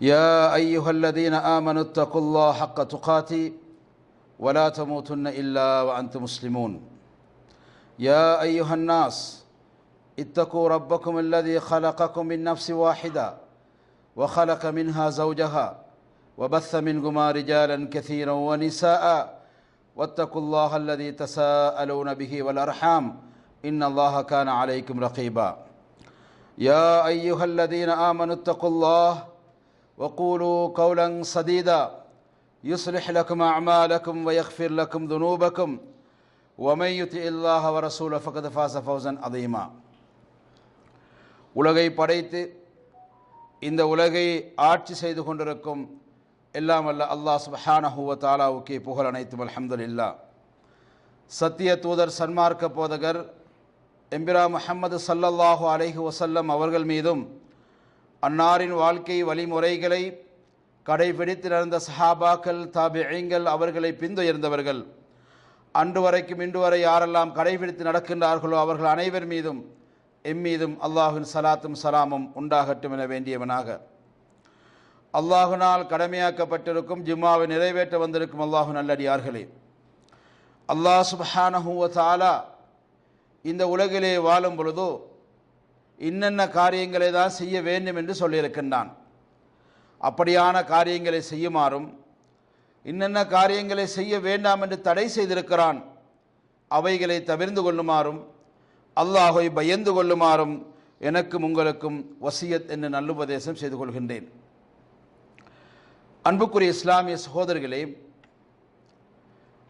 يا أيها الذين آمنوا اتقوا الله حق تقاته ولا تموتن إلا وأنتم مسلمون. يا أيها الناس اتقوا ربكم الذي خلقكم من نفس واحدة وخلق منها زوجها وبث منهما رجالا كثيرا ونساء. واتقوا الله الذي تساءلون به والأرحام. إن الله كان عليكم رقيبا. يا أيها الذين آمنوا اتقوا الله وقولوا قولا سديدا يصلح لكم اعمالكم ويغفر لكم ذنوبكم ومن يطع الله ورسوله فقد فاز فوزا عظيما உலகை படைத்து இந்த உலகை ஆட்சி செய்து கொண்டிருக்கும் எல்லாம் அல்ல அல்லாஹ் சுபஹானஹு வ தாலாவுக்கு புகழ் அனைத்தும் அல்ஹம்துலில்லா சத்திய தூதர் சன்மார்க்க போதகர் எம்பிரா முஹம்மது சல்லல்லாஹு அலைஹி வசல்லம் அவர்கள் மீதும் அன்னாரின் வாழ்க்கை வழிமுறைகளை கடைபிடித்து நடந்த சஹாபாக்கள் தாபியங்கள் அவர்களை பின்துயர்ந்தவர்கள் அன்று வரைக்கும் இன்று வரை யாரெல்லாம் கடைபிடித்து நடக்கின்றார்களோ அவர்கள் அனைவர் மீதும் எம்மீதும் அல்லாஹின் சலாத்தும் சலாமும் உண்டாகட்டும் என வேண்டியவனாக. அல்லாஹுனால் கடமையாக்கப்பட்டிருக்கும் ஜும்மாவை நிறைவேற்ற வந்திருக்கும் அல்லாஹு நல்லடியார்களே. அல்லாஹ் சுபஹானஹூவ தாலா இந்த உலகிலே வாழும் பொழுதோ இன்னென்ன காரியங்களை தான் செய்ய வேண்டும் என்று சொல்லியிருக்கின்றான். அப்படியான காரியங்களை செய்யுமாறும் இன்னென்ன காரியங்களை செய்ய வேண்டாம் என்று தடை செய்திருக்கிறான் அவைகளை தவிர்ந்து கொள்ளுமாறும் அல்லாஹை பயந்து கொள்ளுமாறும் எனக்கும் உங்களுக்கும் வசியத் என்று நல்லுபதேசம் செய்து கொள்கின்றேன். அன்புக்குரிய இஸ்லாமிய சகோதரர்களே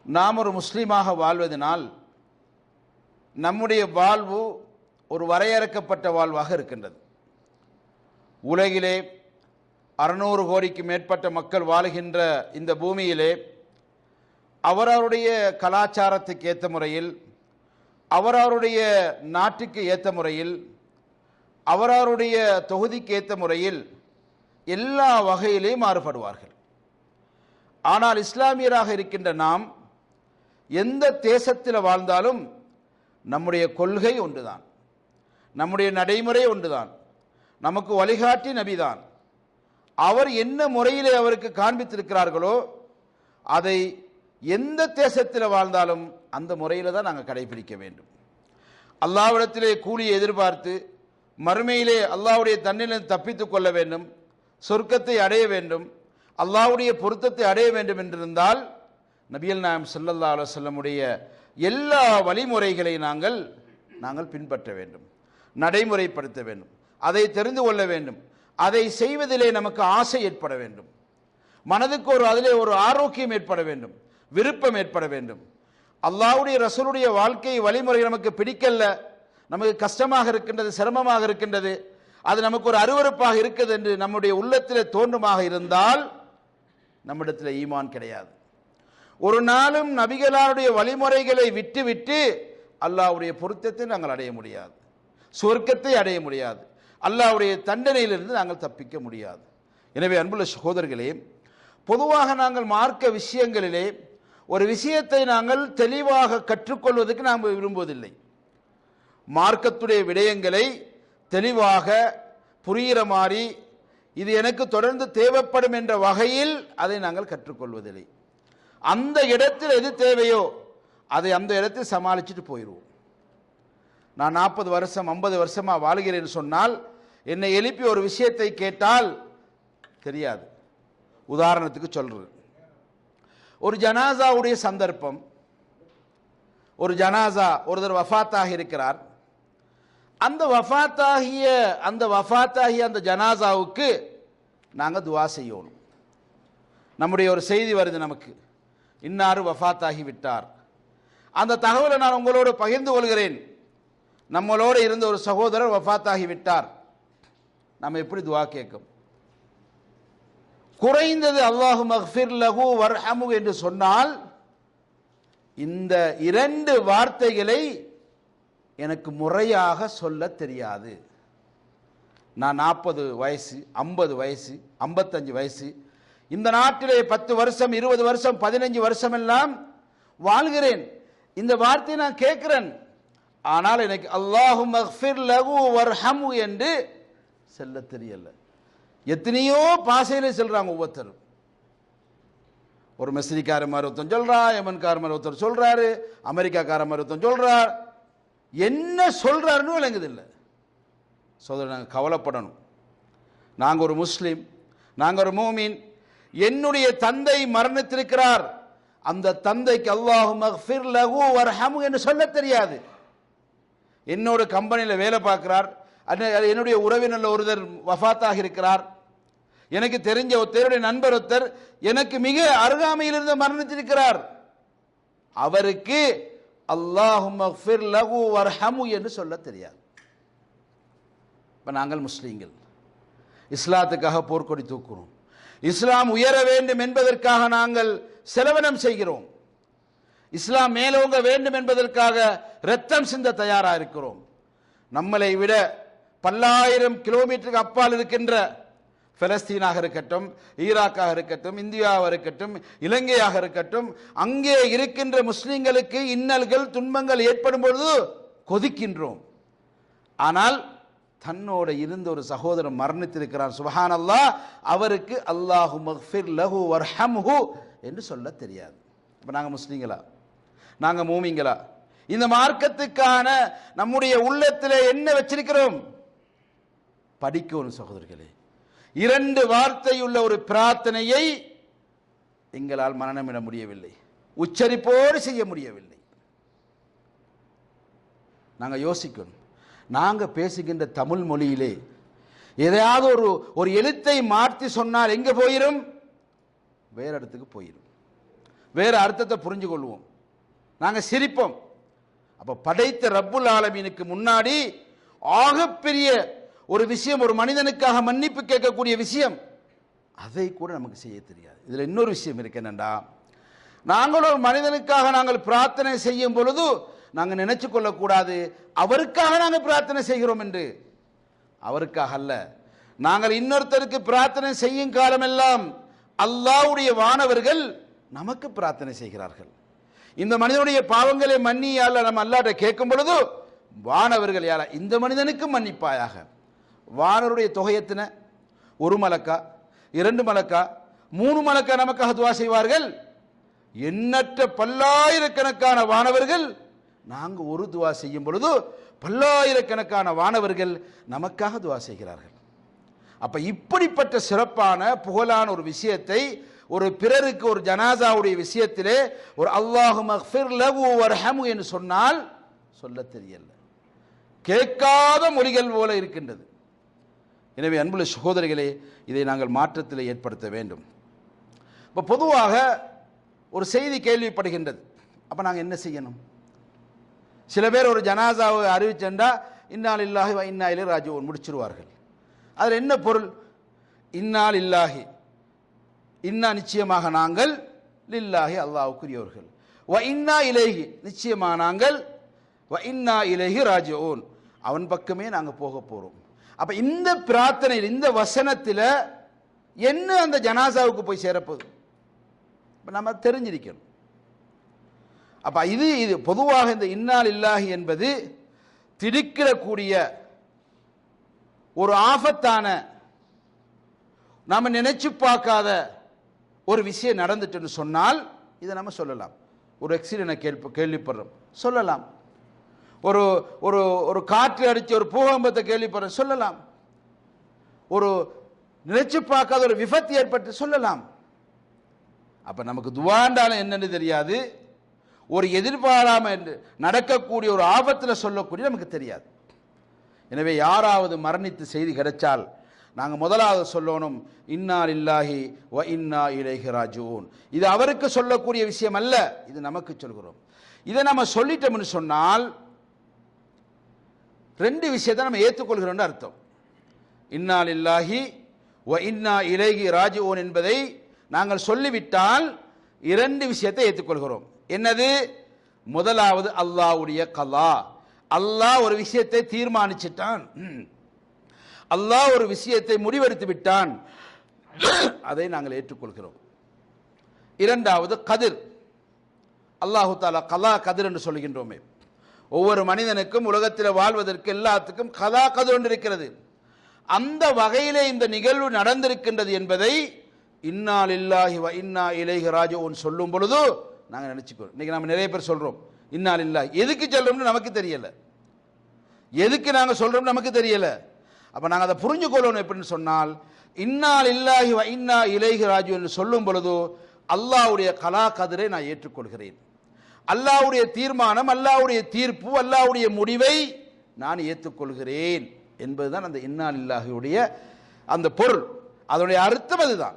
நாம் ஒரு முஸ்லீமாக வாழ்வதனால் நம்முடைய வாழ்வு ஒரு வரையறுக்கப்பட்ட வாழ்வாக இருக்கின்றது. உலகிலே அறுநூறு கோடிக்கு மேற்பட்ட மக்கள் வாழுகின்ற இந்த பூமியிலே அவரவருடைய கலாச்சாரத்துக்கு ஏற்ற முறையில் அவரவருடைய நாட்டுக்கு ஏற்ற முறையில் அவரவருடைய தொகுதிக்கு ஏற்ற முறையில் எல்லா வகையிலேயும் மாறுபடுவார்கள். ஆனால் இஸ்லாமியராக இருக்கின்ற நாம் எந்த தேசத்தில் வாழ்ந்தாலும் நம்முடைய கொள்கை ஒன்றுதான். நம்முடைய நடைமுறை ஒன்றுதான். நமக்கு வழிகாட்டி நபிதான். அவர் என்ன முறையிலே அவருக்கு காண்பித்திருக்கிறார்களோ அதை எந்த தேசத்தில் வாழ்ந்தாலும் அந்த முறையில் தான் நாங்கள் கடைபிடிக்க வேண்டும். அல்லாவிடத்திலே கூலியை எதிர்பார்த்து மறுமையிலே அல்லாவுடைய தன்னிலிருந்து தப்பித்து கொள்ள வேண்டும் சொர்க்கத்தை அடைய வேண்டும் அல்லாவுடைய பொருத்தத்தை அடைய வேண்டும் என்றிருந்தால் நபியல் நாயம் சல்லல்லா அலுவலமுடைய எல்லா வழிமுறைகளை நாங்கள் நாங்கள் பின்பற்ற வேண்டும். நடைமுறைப்படுத்த வேண்டும். அதை தெரிந்து கொள்ள வேண்டும். அதை செய்வதிலே நமக்கு ஆசை ஏற்பட வேண்டும். மனதுக்கு ஒரு அதிலே ஒரு ஆரோக்கியம் ஏற்பட வேண்டும். விருப்பம் ஏற்பட வேண்டும். அல்லாவுடைய ரசூலுடைய வாழ்க்கை வழிமுறை நமக்கு பிடிக்கல நமக்கு கஷ்டமாக இருக்கின்றது சிரமமாக இருக்கின்றது. அது நமக்கு ஒரு அருவறுப்பாக இருக்குது என்று நம்முடைய உள்ளத்தில் தோன்றுமாக இருந்தால் நம்மிடத்தில் ஈமான் கிடையாது. ஒரு நாளும் நபிகளாருடைய வழிமுறைகளை விட்டுவிட்டு அல்லாவுடைய பொருத்தத்தை நாங்கள் அடைய முடியாது. சொர்க்கத்தை அடைய முடியாது. அல்லாவுடைய தண்டனையிலிருந்து நாங்கள் தப்பிக்க முடியாது. எனவே அன்புள்ள சகோதரர்களே பொதுவாக நாங்கள் மார்க்க விஷயங்களிலே ஒரு விஷயத்தை நாங்கள் தெளிவாக கற்றுக்கொள்வதற்கு நாம் விரும்புவதில்லை. மார்க்கத்துடைய விடயங்களை தெளிவாக புரிகிற மாதிரி இது எனக்கு தொடர்ந்து தேவைப்படும் என்ற வகையில் அதை நாங்கள் கற்றுக்கொள்வதில்லை. அந்த இடத்தில் எது தேவையோ அதை அந்த இடத்தில் சமாளிச்சுட்டு போயிடுவோம். நான் நாற்பது வருஷம் ஐம்பது வருஷமாக வாழ்கிறேன்னு சொன்னால் என்னை எழுப்பி ஒரு விஷயத்தை கேட்டால் தெரியாது. உதாரணத்துக்கு சொல்கிறது ஒரு ஜனாசாவுடைய சந்தர்ப்பம். ஒரு ஜனாசா ஒருத்தர் வஃபாத்தாக இருக்கிறார். அந்த வஃபாத்தாகிய அந்த வஃபாத்தாகிய அந்த ஜனாசாவுக்கு நாங்கள் துவா செய்யணும். நம்முடைய ஒரு செய்தி வருது நமக்கு. இன்னாரு வஃபாத்தாகி விட்டார். அந்த தகவலை நான் உங்களோடு பகிர்ந்து கொள்கிறேன். நம்மளோடு இருந்த ஒரு சகோதரர் வஃபாத்தாகி விட்டார் நம்ம எப்படி துவா கேட்கும்? குறைந்தது அல்லாஹு மக்ஃபிர் லகு வர்ஹமு என்று சொன்னால் இந்த இரண்டு வார்த்தைகளை எனக்கு முறையாக சொல்ல தெரியாது. நான் நாற்பது வயசு ஐம்பது வயசு ஐம்பத்தஞ்சு வயசு இந்த நாட்டிலே பத்து வருஷம் இருபது வருஷம் பதினஞ்சு வருஷம் எல்லாம் வாழ்கிறேன். இந்த வார்த்தையை நான் கேட்கிறேன். ஆனால் எனக்கு அல்லாஹு மக்ஃபிர் லகு வர்ஹமு என்று செல்ல தெரியல. எத்தனையோ பாசையில் செல்கிறாங்க ஒவ்வொருத்தரும். ஒரு மெஸ்ரிக்கார மாதிரி ஒருத்தன் சொல்றான் யமன்கார மாதிரி ஒருத்தர் சொல்கிறாரு அமெரிக்காக்கார மாதிரி ஒருத்தன் சொல்கிறார் என்ன சொல்கிறாருன்னு விளங்குதில்லை இல்லை. நாங்கள் கவலைப்படணும். நாங்கள் ஒரு முஸ்லீம் நாங்கள் ஒரு மூமின். என்னுடைய தந்தை மரணித்திருக்கிறார். அந்த தந்தைக்கு அல்லாஹு மக்ஃபிர் லகு வர்ஹமு என்று சொல்ல தெரியாது. என்னோட கம்பெனியில் வேலை பார்க்கிறார். என்னுடைய உறவினரில் ஒருத்தர் வஃபாத்தாக இருக்கிறார். எனக்கு தெரிஞ்ச ஒருத்தருடைய நண்பர் ஒருத்தர் எனக்கு மிக அருகாமையில் இருந்து மரணித்திருக்கிறார். அவருக்கு அல்லாஹு என்று சொல்ல தெரியாது. இப்போ நாங்கள் முஸ்லீம்கள். இஸ்லாத்துக்காக போர்க்கொடி தூக்குறோம். இஸ்லாம் உயர வேண்டும் என்பதற்காக நாங்கள் செலவினம் செய்கிறோம். இஸ்லாம் மேலோங்க வேண்டும் என்பதற்காக ரத்தம் சிந்த தயாராக இருக்கிறோம் நம்மளை விட பல்லாயிரம் கிலோமீட்டருக்கு அப்பால் இருக்கின்ற பலஸ்தீனாக இருக்கட்டும் ஈராக்காக இருக்கட்டும் இந்தியாவாக இருக்கட்டும் இலங்கையாக இருக்கட்டும் அங்கே இருக்கின்ற முஸ்லிம்களுக்கு இன்னல்கள் துன்பங்கள் ஏற்படும் பொழுது கொதிக்கின்றோம். ஆனால் தன்னோட இருந்த ஒரு சகோதரன் மரணித்திருக்கிறார் சுபஹான் அல்லா அவருக்கு அல்லாஹு மஹ்ஃபிர் லஹு வர்ஹம்ஹு என்று சொல்ல தெரியாது. இப்போ நாங்கள் முஸ்லீங்களா நாங்கள் மூமிங்களா? இந்த மார்க்கத்துக்கான நம்முடைய உள்ளத்தில் என்ன வச்சிருக்கிறோம்? படிக்கணும் சகோதரர்களே. இரண்டு வார்த்தையுள்ள ஒரு பிரார்த்தனையை எங்களால் மனநமிட முடியவில்லை. உச்சரிப்போடு செய்ய முடியவில்லை. நாங்கள் யோசிக்கணும். நாங்கள் பேசுகின்ற தமிழ் மொழியிலே எதையாவது ஒரு ஒரு எழுத்தை மாற்றி சொன்னால் எங்கே போயிடும் வேற இடத்துக்கு போயிடும் வேறு அர்த்தத்தை புரிஞ்சு கொள்வோம் நாங்கள் சிரிப்போம். அப்போ படைத்த ரப்புல் ஆலமீனுக்கு முன்னாடி ஆகப்பெரிய ஒரு விஷயம் ஒரு மனிதனுக்காக மன்னிப்பு கேட்கக்கூடிய விஷயம் அதை கூட நமக்கு செய்ய தெரியாது. இதில் இன்னொரு விஷயம் இருக்கு என்னண்டா நாங்கள் ஒரு மனிதனுக்காக நாங்கள் பிரார்த்தனை செய்யும் பொழுது நாங்கள் நினைச்சு கொள்ளக்கூடாது. அவருக்காக நாங்கள் பிரார்த்தனை செய்கிறோம் என்று. அவருக்காக அல்ல. நாங்கள் இன்னொருத்தருக்கு பிரார்த்தனை செய்யும் காலமெல்லாம் அல்லாவுடைய வானவர்கள் நமக்கு பிரார்த்தனை செய்கிறார்கள். இந்த மனிதனுடைய பாவங்களை மன்னியால நம்ம அல்லாட்ட கேட்கும் பொழுது வானவர்கள் யாரா இந்த மனிதனுக்கும் மன்னிப்பாயாக. வானவருடைய தொகையத்தின ஒரு மலக்கா? இரண்டு மலக்கா? மூணு மலக்கா நமக்காக துவா செய்வார்கள்? எண்ணற்ற பல்லாயிரக்கணக்கான வானவர்கள் நாங்கள் ஒரு துவா செய்யும் பொழுது பல்லாயிரக்கணக்கான வானவர்கள் நமக்காக துவா செய்கிறார்கள். அப்போ இப்படிப்பட்ட சிறப்பான புகழான ஒரு விஷயத்தை ஒரு பிறருக்கு ஒரு ஜனாசாவுடைய விஷயத்திலே ஒரு அல்லாஹு மஃபிர் லகு வர்ஹமு என்று சொன்னால் சொல்ல தெரியல. கேட்காத மொழிகள் போல இருக்கின்றது. எனவே அன்புள்ள சகோதரிகளே இதை நாங்கள் மாற்றத்தில் ஏற்படுத்த வேண்டும். இப்போ பொதுவாக ஒரு செய்தி கேள்விப்படுகின்றது. அப்போ நாங்கள் என்ன செய்யணும்? சில பேர் ஒரு ஜனாசாவை அறிவிச்சென்றா இன்னால் இல்லாஹி வ ராஜுவன் முடிச்சிருவார்கள். அதில் என்ன பொருள்? இன்னால் இல்லாஹி இன்னா நிச்சயமாக நாங்கள் லில்லாஹி அல்லாவுக்குரியவர்கள் வ இன்னா இலேஹி நிச்சயமாக நாங்கள் வ இன்னா இலேஹி ராஜுவன் அவன் பக்கமே நாங்கள் போக போகிறோம் அப்போ இந்த பிரார்த்தனையில் இந்த வசனத்தில் என்ன அந்த ஜனாசாவுக்கு போய் சேரப்போகுது? இப்போ நம்ம தெரிஞ்சிருக்கணும். அப்போ இது இது பொதுவாக இந்த இன்னால் இல்லாஹி என்பது திடுக்கிடக்கூடிய ஒரு ஆபத்தான நாம நினைச்சு பார்க்காத ஒரு விஷயம் நடந்துட்டுன்னு சொன்னால் இதை நம்ம சொல்லலாம். ஒரு எக்ஸிடென்ட் கேள்வி கேள்விப்படுறோம். சொல்லலாம். ஒரு ஒரு ஒரு காற்று அடித்து ஒரு பூகம்பத்தை கேள்விப்படுறோம். சொல்லலாம். ஒரு நினைச்சு பார்க்காத ஒரு விபத்து ஏற்பட்டு சொல்லலாம். அப்போ நமக்கு துவாண்டாலும் என்னன்னு தெரியாது. ஒரு எதிர்பாராமல் என்று நடக்கக்கூடிய ஒரு ஆபத்தில் சொல்லக்கூடிய நமக்கு தெரியாது. எனவே யாராவது மரணித்து செய்தி கிடைச்சால் நாங்கள் முதலாவது சொல்லணும் இன்னா இல்லாஹி வ இன்னா இலைஹி ராஜூன். இது அவருக்கு சொல்லக்கூடிய விஷயம் அல்ல இது நமக்கு சொல்கிறோம். இதை நம்ம சொல்லிட்டோம்னு சொன்னால் ரெண்டு விஷயத்தை நம்ம ஏற்றுக்கொள்கிறோம்னு அர்த்தம். இன்னால் இல்லாஹி வ இன்னா இலேகி ராஜுவோன் என்பதை நாங்கள் சொல்லிவிட்டால் இரண்டு விஷயத்தை ஏற்றுக்கொள்கிறோம். என்னது? முதலாவது அல்லாஹ்வுடைய கலா. அல்லாஹ் ஒரு விஷயத்தை தீர்மானிச்சிட்டான். ம். அல்லாஹ் ஒரு விஷயத்தை முடிவெடுத்து விட்டான். அதை நாங்கள் ஏற்றுக்கொள்கிறோம். இரண்டாவது கதிர். அல்லாஹு தாலா கலா கதிர் என்று சொல்கின்றோமே. ஒவ்வொரு மனிதனுக்கும் உலகத்தில் வாழ்வதற்கு எல்லாத்துக்கும் கலா கதிர் ஒன்று இருக்கிறது. அந்த வகையிலே இந்த நிகழ்வு நடந்திருக்கின்றது என்பதை இன்னால் இல்லாஹி வ இன்னா இலேஹி ராஜோன்னு சொல்லும் பொழுது நாங்கள் நினச்சிக்கிறோம். இன்னைக்கு நம்ம நிறைய பேர் சொல்கிறோம் இன்னால் இல்லாஹி எதுக்கு சொல்கிறோம்னு நமக்கு தெரியலை. எதுக்கு நாங்கள் சொல்கிறோம்னு நமக்கு தெரியலை. அப்போ நாங்கள் அதை புரிஞ்சு கொள்ளணும் எப்படின்னு சொன்னால் இன்னால் இல்லாஹி இன்னா இலேஹி ராஜு என்று சொல்லும் பொழுது அல்லாஹ்வுடைய கலா கதிரை நான் ஏற்றுக்கொள்கிறேன். அல்லாஹ்வுடைய தீர்மானம் அல்லாவுடைய தீர்ப்பு அல்லாஹ்வுடைய முடிவை நான் ஏற்றுக்கொள்கிறேன் என்பதுதான் அந்த இன்னால் இல்லாஹியுடைய அந்த பொருள். அதனுடைய அர்த்தம் அதுதான்.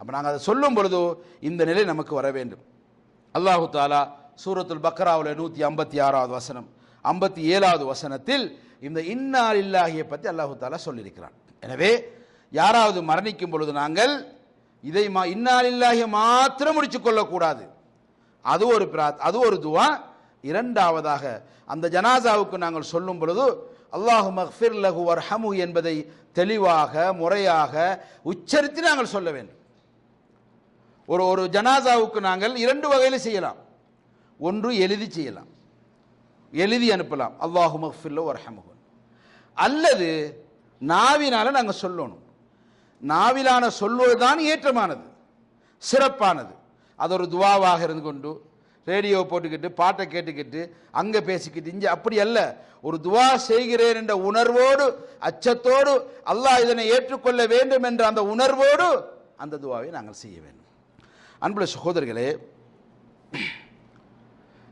அப்போ நாங்கள் அதை சொல்லும் பொழுது இந்த நிலை நமக்கு வர வேண்டும். அல்லாஹு தாலா சூரத்துல் பக்ராவில் நூற்றி ஐம்பத்தி ஆறாவது வசனம் ஐம்பத்தி ஏழாவது வசனத்தில் இந்த இன்னால் இல்லாஹியை பற்றி அல்லாஹு தாலா சொல்லியிருக்கிறான். எனவே யாராவது மரணிக்கும் பொழுது நாங்கள் இதை மா இன்னால் இல்லாஹியை மாத்திரம் முடிச்சு கொள்ளக்கூடாது. அது ஒரு பிராத் அது ஒரு துவா. இரண்டாவதாக அந்த ஜனாசாவுக்கு நாங்கள் சொல்லும் பொழுது அல்லாஹு மஹ்ஃபிர் லஹு வர்ஹமு என்பதை தெளிவாக முறையாக உச்சரித்து நாங்கள் சொல்ல வேண்டும். ஒரு ஒரு ஜனாசாவுக்கு நாங்கள் இரண்டு வகையில் செய்யலாம். ஒன்று எழுதி செய்யலாம். எழுதி அனுப்பலாம். அல்லாஹு மஹ்ஃபில்லோ வரஹமுகன் அல்லது நாவினால் நாங்கள் சொல்லணும். நாவிலான சொல்வது தான் ஏற்றமானது. சிறப்பானது. அது ஒரு துவாவாக இருந்து கொண்டு ரேடியோ போட்டுக்கிட்டு பாட்டை கேட்டுக்கிட்டு அங்கே பேசிக்கிட்டு இங்கே அப்படி அல்ல. ஒரு துவா செய்கிறேன் என்ற உணர்வோடு அச்சத்தோடு அல்லாஹ் இதனை ஏற்றுக்கொள்ள வேண்டும் என்ற அந்த உணர்வோடு அந்த துவாவை நாங்கள் செய்ய வேண்டும். அன்புள்ள சகோதரர்களே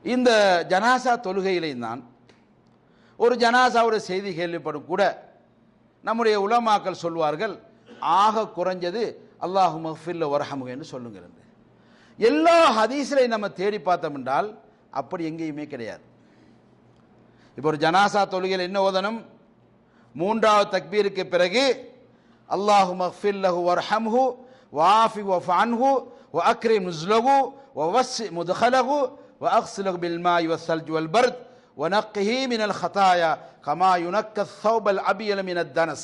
இந்த ஜனாசா தொழுகையிலையும் தான் ஒரு ஜனாசாவுடைய செய்தி கேள்விப்படும் கூட நம்முடைய உலமாக்கள் சொல்வார்கள் ஆக குறைஞ்சது அல்லாஹு மஃபில்ல வரஹமுக என்று சொல்லுங்கள் எல்லா ஹதீஸ்லையும் நம்ம தேடி பார்த்தோம் என்றால் அப்படி எங்கேயுமே கிடையாது. இப்போ ஒரு ஜனாசா தொழுகையில் என்ன ஓதனும் மூன்றாவது தக்பீருக்கு பிறகு அல்லாஹு மஃபில்லஹு வர்ஹம்ஹு வாஃபி வஃபான்ஹு வ அக்ரிம் நுஸ்லஹு வ வஸ் முதுஹலகு وأغسله بالماء والثلج والبرد ونقه من الخطايا كما ينقى الثوب الأبيض من الدنس.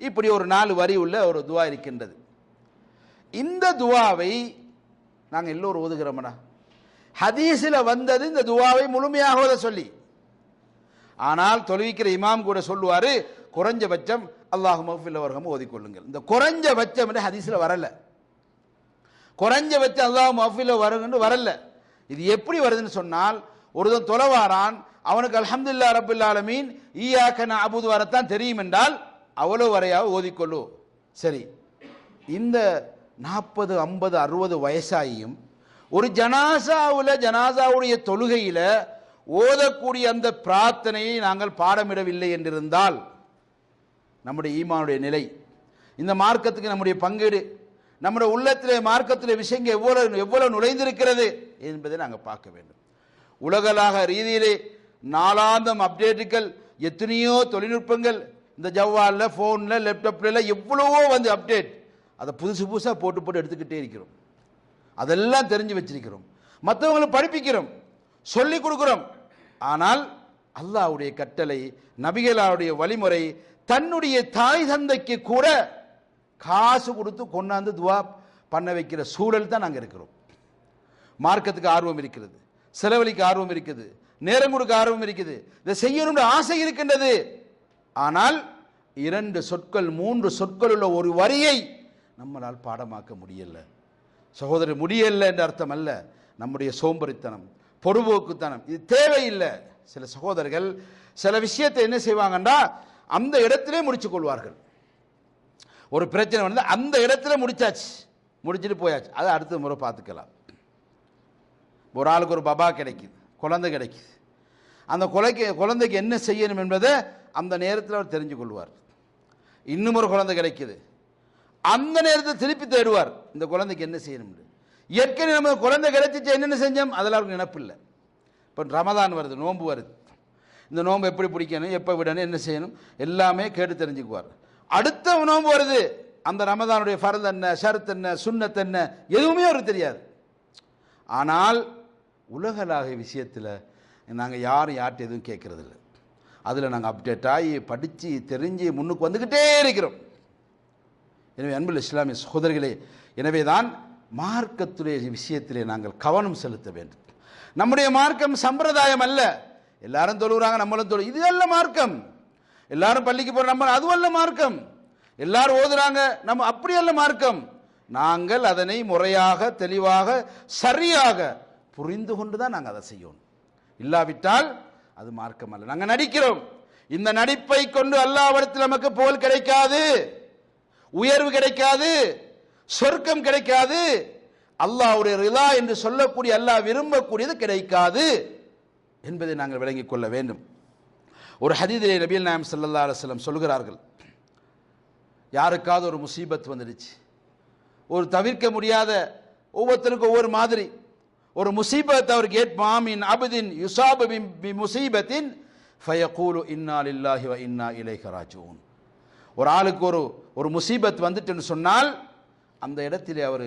இப்படி ஒரு நாலு வரி உள்ள ஒரு துவா இருக்கின்றது. இந்த துவாவை நாங்கள் எல்லோரும் ஓதுகிறோம்னா ஹதீஸில் வந்தது இந்த துவாவை முழுமையாக சொல்லி. ஆனால் தொழுவிக்கிற இமாம் கூட சொல்லுவார் குறைஞ்சபட்சம் அல்லாஹு மஹ்ஃபில் வர்க்கம் ஓதிக்கொள்ளுங்கள். இந்த குறைஞ்சபட்சம் ஹதீஸில் வரலை. குறைஞ்சபட்சம் அல்லாஹு மஹ்ஃபில் வருங்கன்னு வரல. இது எப்படி வருதுன்னு சொன்னால் ஒருதன் தொலைவாரான் அவனுக்கு அலமதுல்லா ரபுல் ஆலமீன் ஈயாக்கன அபுது வரத்தான் தெரியும் என்றால் அவ்வளோ வரையாக ஓதிக்கொள்ளு. சரி. இந்த நாற்பது ஐம்பது அறுபது வயசாகியும் ஒரு ஜனாசாவில் ஜனாசாவுடைய தொழுகையில் ஓதக்கூடிய அந்த பிரார்த்தனையை நாங்கள் பாடமிடவில்லை என்றிருந்தால் நம்முடைய ஈமானுடைய நிலை இந்த மார்க்கத்துக்கு நம்முடைய பங்கீடு நம்முடைய உள்ளத்திலே மார்க்கத்திலே விஷயங்கள் எவ்வளவு எவ்வளவு நுழைந்திருக்கிறது என்பதை நாங்கள் பார்க்க வேண்டும். உலகளாக ரீதியிலே நாளாந்தம் அப்டேட்டுகள் எத்தனையோ தொழில்நுட்பங்கள் இந்த ஜவ்வாலில் ஃபோனில் லேப்டாப்ல எவ்வளவோ வந்து அப்டேட் அதை புதுசு புதுசாக போட்டு போட்டு எடுத்துக்கிட்டே இருக்கிறோம். அதெல்லாம் தெரிஞ்சு வச்சிருக்கிறோம். மற்றவங்களுக்கு படிப்பிக்கிறோம். சொல்லி கொடுக்குறோம். ஆனால் அல்லாஹ்வுடைய கட்டளை நபிகளாவுடைய வழிமுறை தன்னுடைய தாய் தந்தைக்கு கூட காசு கொடுத்து கொண்டாந்து துவா பண்ண வைக்கிற சூழல் தான் நாங்கள் இருக்கிறோம். மார்க்கத்துக்கு ஆர்வம் இருக்கிறது. செலவழிக்க ஆர்வம் இருக்குது. நேரம் கொடுக்க ஆர்வம் இருக்குது. இதை செய்யணும்னு ஆசை இருக்கின்றது. ஆனால் இரண்டு சொற்கள் மூன்று சொற்கள் உள்ள ஒரு வரியை நம்மளால் பாடமாக்க முடியலை. சகோதரர் முடியல என்ற அர்த்தம் அல்ல. நம்முடைய சோம்பரித்தனம் பொறுபோக்குத்தனம் இது தேவையில்லை. சில சகோதரர்கள் சில விஷயத்தை என்ன செய்வாங்கன்னா அந்த இடத்திலே முடிச்சு கொள்வார்கள். ஒரு பிரச்சனை வந்து அந்த இடத்துல முடிச்சாச்சு. முடிச்சுட்டு போயாச்சு. அதை அடுத்த முறை பார்த்துக்கலாம். ஒரு ஆளுக்கு ஒரு பபா கிடைக்குது குழந்தை கிடைக்குது. அந்த குலைக்கு குழந்தைக்கு என்ன செய்யணும் என்பதை அந்த நேரத்தில் அவர் தெரிஞ்சு கொள்வார் இன்னும் ஒரு குழந்தை கிடைக்குது. அந்த நேரத்தில் திருப்பி தேடுவார். இந்த குழந்தைக்கு என்ன செய்யணும்னு ஏற்கனவே நம்ம குழந்தை கிடைச்சிச்சு என்னென்ன செஞ்சோம்? அதெல்லாம் அவருக்கு நினப்பு இல்லை. இப்போ ரமதான் வருது நோன்பு வருது. இந்த நோன்பு எப்படி பிடிக்கணும் எப்போ விடணும் என்ன செய்யணும்? எல்லாமே கேட்டு தெரிஞ்சுக்குவார். அடுத்த உணவு வருது அந்த ரமதானுடைய ஃபரத் என்ன ஷரத் என்ன சுண்ணத் என்ன எதுவுமே அவருக்கு தெரியாது. ஆனால் உலகளாகிய விஷயத்தில் நாங்கள் யாரும் யார்கிட்ட எதுவும் கேட்கறதில்ல. அதில் நாங்கள் அப்டேட் ஆகி படித்து தெரிஞ்சு முன்னுக்கு வந்துக்கிட்டே இருக்கிறோம். எனவே அன்புள்ள இஸ்லாமிய சகோதரிகளே எனவே தான் மார்க்கத்துடைய விஷயத்திலே நாங்கள் கவனம் செலுத்த வேண்டும். நம்முடைய மார்க்கம் சம்பிரதாயம் அல்ல. எல்லாரும் தொழுகிறாங்க நம்மளும் தொழு இது அல்ல மார்க்கம். எல்லாரும் பள்ளிக்கு போகிற நம்ம அதுவல்ல மார்க்கம். எல்லாரும் ஓதுறாங்க நம்ம அப்படி அல்ல மார்க்கம். நாங்கள் அதனை முறையாக தெளிவாக சரியாக புரிந்து கொண்டு தான் நாங்கள் அதை செய்யணும். இல்லாவிட்டால் அது மார்க்கம் அல்ல. நாங்கள் நடிக்கிறோம். இந்த நடிப்பை கொண்டு அல்லாவிடத்தில் நமக்கு புகழ் கிடைக்காது. உயர்வு கிடைக்காது. சொர்க்கம் கிடைக்காது. அல்லாவுடைய ரிலா என்று சொல்லக்கூடிய அல்லாஹ் விரும்பக்கூடியது கிடைக்காது என்பதை நாங்கள் விளங்கிக் கொள்ள வேண்டும். ஒரு ஹதீதிலே நபீல் நாயம் சல்லா அலுவலம் சொல்கிறார்கள். யாருக்காவது ஒரு முசீபத் வந்துடுச்சு. ஒரு தவிர்க்க முடியாத ஒவ்வொருத்தருக்கும் ஒவ்வொரு மாதிரி. ஒரு முசீபத் அவர் கேட் மாமின் அபுதின் யுசாபு முசீபத்தின் ஃபயகூலு இன்னா லில்லாஹி வ இன்னா இலைஹி ராஜிஊன் ஒரு ஆளுக்கு ஒரு ஒரு முசீபத் வந்துட்டுன்னு சொன்னால் அந்த இடத்திலே அவர்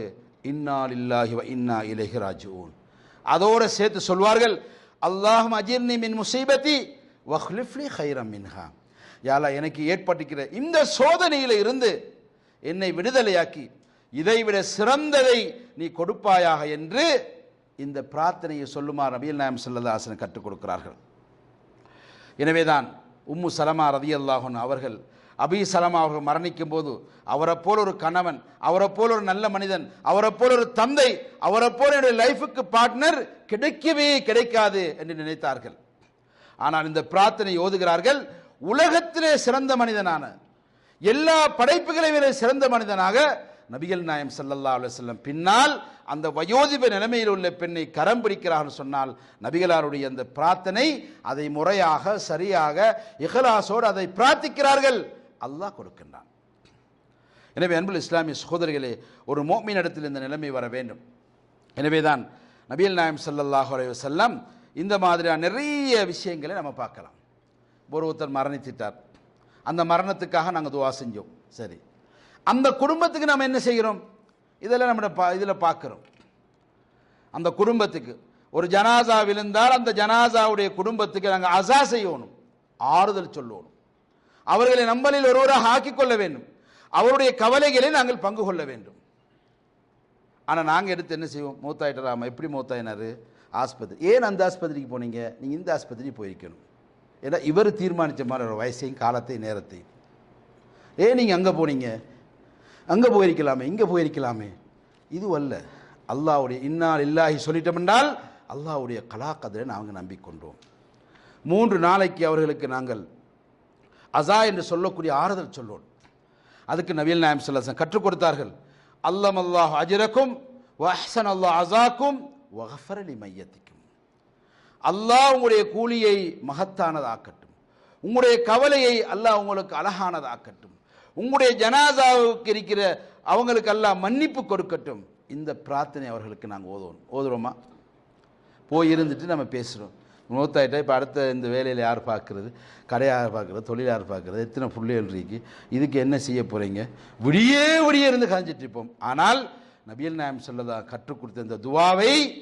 இன்னா லில்லாஹி வ இன்னா இலைஹி ராஜிஊன் அதோட சேர்த்து சொல்வார்கள் அல்லாஹும் அஜிர்னி மின் முசீபத்தி வஹ்லிஃப்லி ஹைரம் மின்ஹா. யாலா எனக்கு ஏற்பட்டிருக்கிற இந்த சோதனையில் இருந்து என்னை விடுதலையாக்கி இதைவிட சிறந்ததை நீ கொடுப்பாயாக என்று இந்த பிரார்த்தனையை சொல்லுமாறு ரபியல் நாயம் செல்லதாசன் கற்றுக் கொடுக்கிறார்கள். எனவேதான் உம்மு சலமா ரதியல்லாஹன் அவர்கள் அபி சலமா அவர்கள் மரணிக்கும் போது அவரை போல ஒரு கணவன் அவரை போல ஒரு நல்ல மனிதன் அவரை போல ஒரு தந்தை அவரை போல என்னுடைய லைஃபுக்கு பார்ட்னர் கிடைக்கவே கிடைக்காது என்று நினைத்தார்கள். ஆனால் இந்த பிரார்த்தனை ஓதுகிறார்கள் உலகத்திலே சிறந்த மனிதனான எல்லா படைப்புகளை சிறந்த மனிதனாக நபிகள் நாயம் சல்லல்லா அலுவலம் பின்னால் அந்த வயோதிப நிலைமையில் உள்ள பெண்ணை கரம் பிடிக்கிறார்கள் சொன்னால் நபிகளாருடைய அந்த பிரார்த்தனை அதை முறையாக சரியாக இஹ்லாஸோடு அதை பிரார்த்திக்கிறார்கள். அல்லாஹ் கொடுக்கின்றான். எனவே அன்புல் இஸ்லாமிய சகோதரிகளே ஒரு மோமின் இடத்தில் இந்த நிலைமை வர வேண்டும். எனவேதான் நபிகள் நாயம் ஸல்லல்லாஹு அலைஹி இந்த மாதிரியான நிறைய விஷயங்களை நம்ம பார்க்கலாம். ஒரு ஒருத்தர் மரணித்திட்டார். அந்த மரணத்துக்காக நாங்கள் துவா செஞ்சோம். சரி. அந்த குடும்பத்துக்கு நம்ம என்ன செய்கிறோம்? இதெல்லாம் நம்ம பா இதில் பார்க்குறோம். அந்த குடும்பத்துக்கு ஒரு ஜனாசா விழுந்தால் அந்த ஜனாசாவுடைய குடும்பத்துக்கு நாங்கள் அசா செய்யணும். ஆறுதல் சொல்லணும். அவர்களை நம்மளில் ஒருவராக ஆக்கிக்கொள்ள வேண்டும். அவருடைய கவலைகளை நாங்கள் பங்கு கொள்ள வேண்டும். ஆனால் நாங்கள் எடுத்து என்ன செய்வோம்? மூத்தாயிட்டராம எப்படி மூத்தாயினார்? ஆஸ்பத்திரி. ஏன் அந்த ஆஸ்பத்திரிக்கு போனீங்க? நீங்கள் இந்த ஆஸ்பத்திரிக்கு போயிருக்கணும். ஏன்னா இவர் தீர்மானித்த மாதிரி ஒரு வயசையும் காலத்தையும் நேரத்தையும். ஏன் நீங்கள் அங்கே போனீங்க? அங்கே போயிருக்கலாமே இங்கே போயிருக்கலாமே. இது அல்ல. அல்லாவுடைய இன்னால் இல்லாஹி சொல்லிட்டோம்னால் அல்லாவுடைய கலாக்கதிரை நாங்கள் நம்பிக்கொண்டோம். மூன்று நாளைக்கு அவர்களுக்கு நாங்கள் அசா என்று சொல்லக்கூடிய ஆறுதல் சொல்லுவோம் அதுக்கு நவீல் நாயம் சொல்லசன் கற்றுக் கொடுத்தார்கள். அல்லம் அல்லாஹ் அஜிரக்கும் அல்லாஹ் அசாக்கும் வஹஃபரலி மையத்திக்கும் அல்லாஹ் உங்களுடைய கூலியை மகத்தானதாக்கட்டும். உங்களுடைய கவலையை அல்லாஹ் உங்களுக்கு அழகானதாக்கட்டும். உங்களுடைய ஜனாதாவுக்கு இருக்கிற அவங்களுக்கு அல்லாஹ் மன்னிப்பு கொடுக்கட்டும். இந்த பிரார்த்தனை அவர்களுக்கு நாங்கள் ஓதுவோம். ஓதுறோமா? போய் இருந்துட்டு நம்ம பேசுகிறோம் மூத்தாயிட்டா இப்போ அடுத்த இந்த வேலையில் யார் பார்க்குறது? கடையார் பார்க்குறது? தொழில் யார் பார்க்குறது? எத்தனை பிள்ளைகள் இருக்கு? இதுக்கு என்ன செய்ய போகிறீங்க விடியே விடியே இருந்து கதைஞ்சிட்ருப்போம் ஆனால் நபியல் நாயம் சொல்லதா கற்றுக் கொடுத்த இந்த துவாவை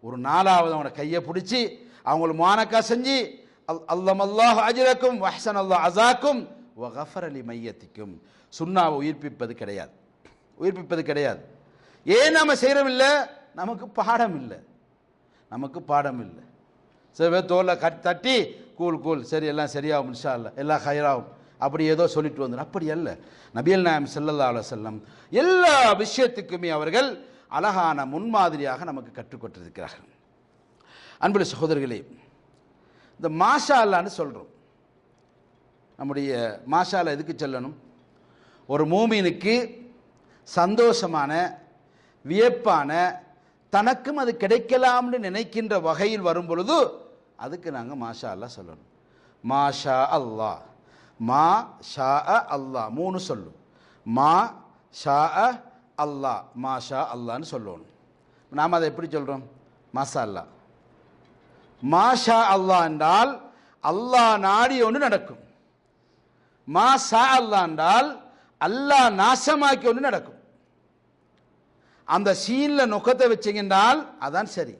ஒரு நாலாவது அவனை கையை பிடிச்சி அவங்கள மானக்கா செஞ்சு அல் அல்லம் அஜிரக்கும் வஹசன் அல்லாஹ் அசாக்கும் வஃபர் அலி மையத்திக்கும். சுண்ணாவை உயிர்ப்பிப்பது கிடையாது. உயிர்ப்பிப்பது கிடையாது. ஏன் நம்ம செய்கிறோம் இல்லை? நமக்கு பாடம் இல்லை. நமக்கு பாடம் இல்லை. சில பேர் தோலை கட் தட்டி கூல் கூல் சரி எல்லாம் சரியாகும் இன்ஷா அல்ல எல்லாம் ஹயராகும் அப்படி ஏதோ சொல்லிட்டு வந்துடும் அப்படி அல்ல. நபியல் நாயம் செல்லல்லா செல்லம் எல்லா விஷயத்துக்குமே அவர்கள் அழகான முன்மாதிரியாக நமக்கு கற்றுக் கொடுத்திருக்கிறார்கள். அன்புள்ள சகோதரர்களே இந்த மாஷா அல்லான்னு சொல்கிறோம் நம்முடைய மாஷால எதுக்கு சொல்லணும்? ஒரு மூமினுக்கு சந்தோஷமான வியப்பான தனக்கும் அது கிடைக்கலாம்னு நினைக்கின்ற வகையில் வரும் பொழுது அதுக்கு நாங்கள் மாஷா அல்லாஹ் சொல்லணும். மாஷா அல்லாஹ் மா ஷா அ அல்லாஹ் மூணு சொல்லும். மா ஷா அ அல்லாஹ் மாஷா அல்லான்னு சொல்லணும். நாம் அதை எப்படி சொல்கிறோம் மாஷா அல்லாஹ் மாஷா அல்லாஹ் என்றால் அல்லாஹ் நாடி ஒன்று நடக்கும். மா சா அல்லாஹ் என்றால் அல்லாஹ் நாசமாக்கி ஒன்று நடக்கும். அந்த சீனில் நொக்கத்தை வச்சிங்கன்றால் அதான் சரி.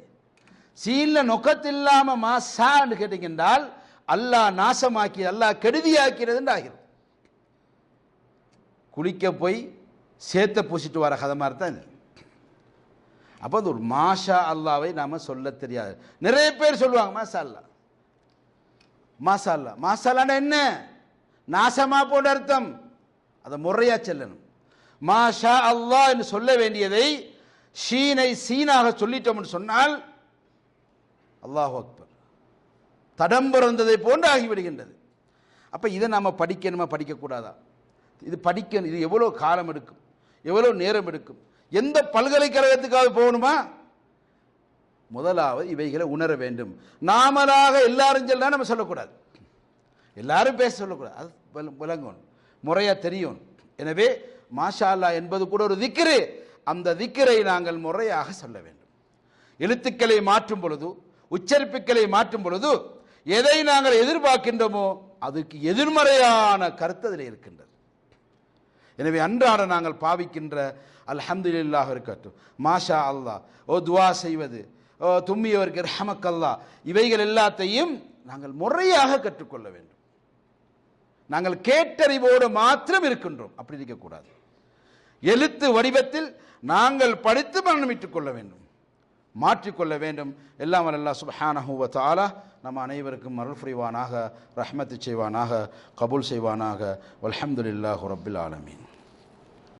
சீனில் நொக்கத்தில்லாமல் மா சான்னு கேட்டிருக்கின்றால் அல்லாஹ் நாசமாக்கி அல்லாஹ் கெடுதியாக்கிறது ஆகிரும் குளிக்க போய் சேத்த பூசிட்டு வர கதை மாதிரி தான் அப்போ அது ஒரு மாஷா அல்லாவை நாம சொல்ல தெரியாது. நிறைய பேர் சொல்லுவாங்க மாஷா அல்லா மாஷா அல்லா மாஷாலான்னா என்ன? நாசமா போன்ற அர்த்தம். அதை முறையா செல்லணும். மாஷா அல்லாஹ் என்று சொல்ல வேண்டியதை ஷீனை சீனாக சொல்லிட்டோம்னு சொன்னால் அல்லாஹ் அக்பர். தடம் பிறந்ததை போன்று ஆகிவிடுகின்றது. அப்போ இதை நாம் படிக்கணுமா? படிக்கக்கூடாதா? இது படிக்கணும். இது எவ்வளோ காலம் எடுக்கும்? எவ்வளோ நேரம் எடுக்கும்? எந்த பல்கலைக்கழகத்துக்காக போகணுமா? முதலாவது இவைகளை உணர வேண்டும். நாமளாக எல்லாரும் சொல்லலாம் நம்ம சொல்லக்கூடாது. எல்லாரும் பேச சொல்லக்கூடாது. அது விளங்கணும். முறையாக தெரியும். எனவே மாஷா அல்லாஹ் என்பது கூட ஒரு திக்ரு. அந்த திக்கரை நாங்கள் முறையாக சொல்ல வேண்டும். எழுத்துக்களை மாற்றும் பொழுது உச்சரிப்புகளை மாற்றும் பொழுது எதை நாங்கள் எதிர்பார்க்கின்றோமோ அதுக்கு எதிர்மறையான கருத்து அதில் இருக்கின்றது. எனவே அன்றாட நாங்கள் பாவிக்கின்ற அல்ஹம்துலில்லாஹ் இருக்கட்டும் மாஷா அல்லாஹ் ஓ துவா செய்வது ஓ தும்மியவருக்கு ரஹமக்கல்லா இவைகள் எல்லாத்தையும் நாங்கள் முறையாக கற்றுக்கொள்ள வேண்டும். நாங்கள் கேட்டறிவோடு மாத்திரம் இருக்கின்றோம். அப்படி இருக்கக்கூடாது. எழுத்து வடிவத்தில் நாங்கள் படித்து மரணமிட்டுக் கொள்ள வேண்டும். மாற்றிக்கொள்ள வேண்டும். எல்லாம் வல்ல அல்லாஹ் சுப்ஹானஹு நம்ம நம் அனைவருக்கும் அருள் புரிவானாக ரஹ்மத்து செய்வானாக கபூல் செய்வானாக. வல்ஹம்துல்லாஹு ரபில் ஆலமீன்.